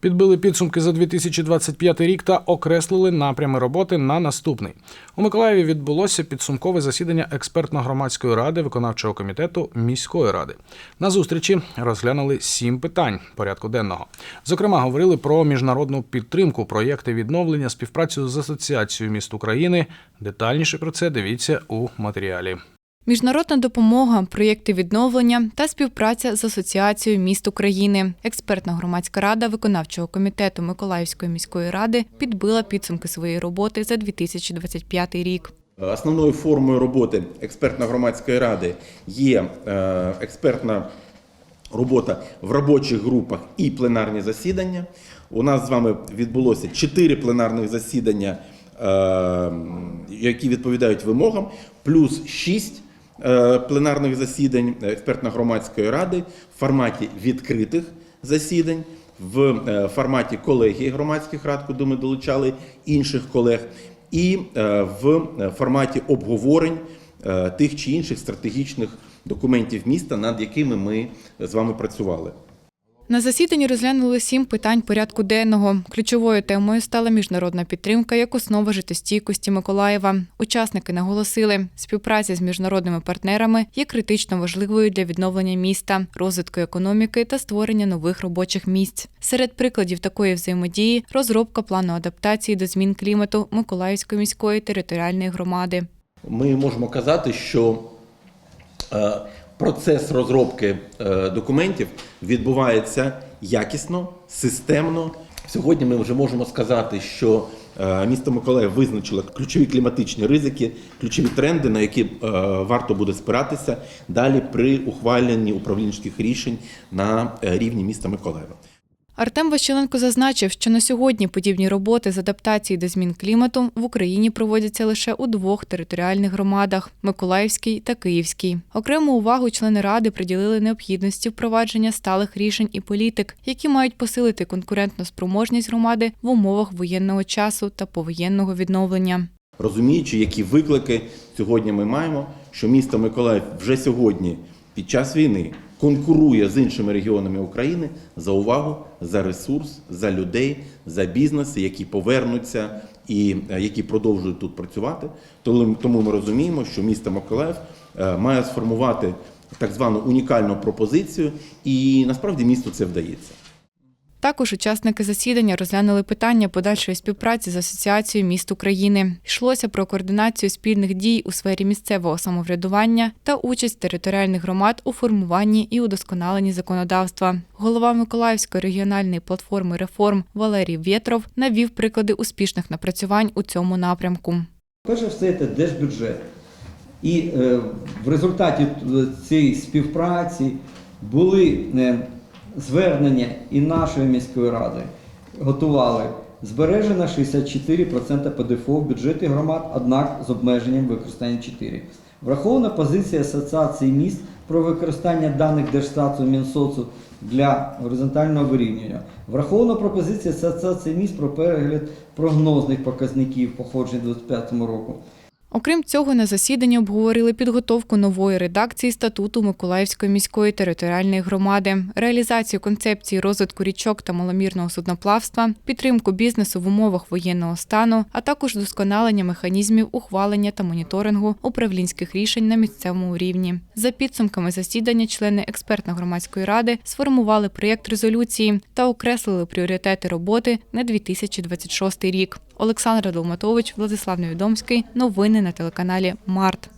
Підбили підсумки за 2025 рік та окреслили напрями роботи на наступний. У Миколаєві відбулося підсумкове засідання експертно-громадської ради виконавчого комітету міської ради. На зустрічі розглянули сім питань порядку денного. Зокрема, говорили про міжнародну підтримку, проєкти відновлення, співпрацю з асоціацією міст України. Детальніше про це дивіться у матеріалі. Міжнародна допомога, проєкти відновлення та співпраця з Асоціацією міст України. Експертна громадська рада виконавчого комітету Миколаївської міської ради підбила підсумки своєї роботи за 2025 рік. Основною формою роботи експертно-громадської ради є е, експертна робота в робочих групах і пленарні засідання. У нас з вами відбулося чотири пленарних засідання, е, які відповідають вимогам, плюс шість пленарних засідань експертно-громадської ради в форматі відкритих засідань, в е, форматі колегії громадських рад, куди ми долучали інших колег, і е, в форматі обговорень е, тих чи інших стратегічних документів міста, над якими ми з вами працювали. На засіданні розглянули сім питань порядку денного. Ключовою темою стала міжнародна підтримка як основа життєстійкості Миколаєва. Учасники наголосили, співпраця з міжнародними партнерами є критично важливою для відновлення міста, розвитку економіки та створення нових робочих місць. Серед прикладів такої взаємодії розробка плану адаптації до змін клімату Миколаївської міської територіальної громади. Ми можемо казати, що е, процес розробки е, документів відбувається якісно, системно. Сьогодні ми вже можемо сказати, що е, місто Миколаїв визначило ключові кліматичні ризики, ключові тренди, на які е, варто буде спиратися далі при ухваленні управлінських рішень на рівні міста Миколаєва. Артем Ващеленко зазначив, що на сьогодні подібні роботи з адаптації до змін клімату в Україні проводяться лише у двох територіальних громадах Миколаївській та Київській. Окрему увагу члени ради приділили необхідності впровадження сталих рішень і політик, які мають посилити конкурентну спроможність громади в умовах воєнного часу та повоєнного відновлення. розуміючи, які виклики сьогодні ми маємо, що місто Миколаїв вже сьогодні під час війни конкурує з іншими регіонами України за увагу, за ресурс, за людей, за бізнеси, які повернуться і е, які продовжують тут працювати. Тому ми розуміємо, що місто Миколаїв е, має сформувати так звану унікальну пропозицію, і насправді місту це вдається. Також учасники засідання розглянули питання подальшої співпраці з Асоціацією міст України. Йшлося про координацію спільних дій у сфері місцевого самоврядування та участь територіальних громад у формуванні і удосконаленні законодавства. Голова Миколаївської регіональної платформи реформ Валерій Вєтров навів приклади успішних напрацювань у цьому напрямку. Перше все це держбюджет. І е, в результаті е, цієї співпраці були е, звернення і нашої міської ради. Готували збережено 64% ПДФО в бюджеті громад, однак з обмеженням використання 4. Врахована позиція Асоціації міст про використання даних Держстату Мінсоцу для горизонтального вирівнювання. Врахована пропозиція Асоціації міст про перегляд прогнозних показників походження 2025 року. Окрім цього, на засіданні обговорили підготовку нової редакції статуту Миколаївської міської територіальної громади, реалізацію концепції розвитку річок та маломірного судноплавства, підтримку бізнесу в умовах воєнного стану, а також вдосконалення механізмів ухвалення та моніторингу управлінських рішень на місцевому рівні. За підсумками засідання, члени експертно-громадської ради сформували проєкт резолюції та окреслили пріоритети роботи на 2026 рік. Олександр Долматович, Владислав Невідомський. Новини на телеканалі Март.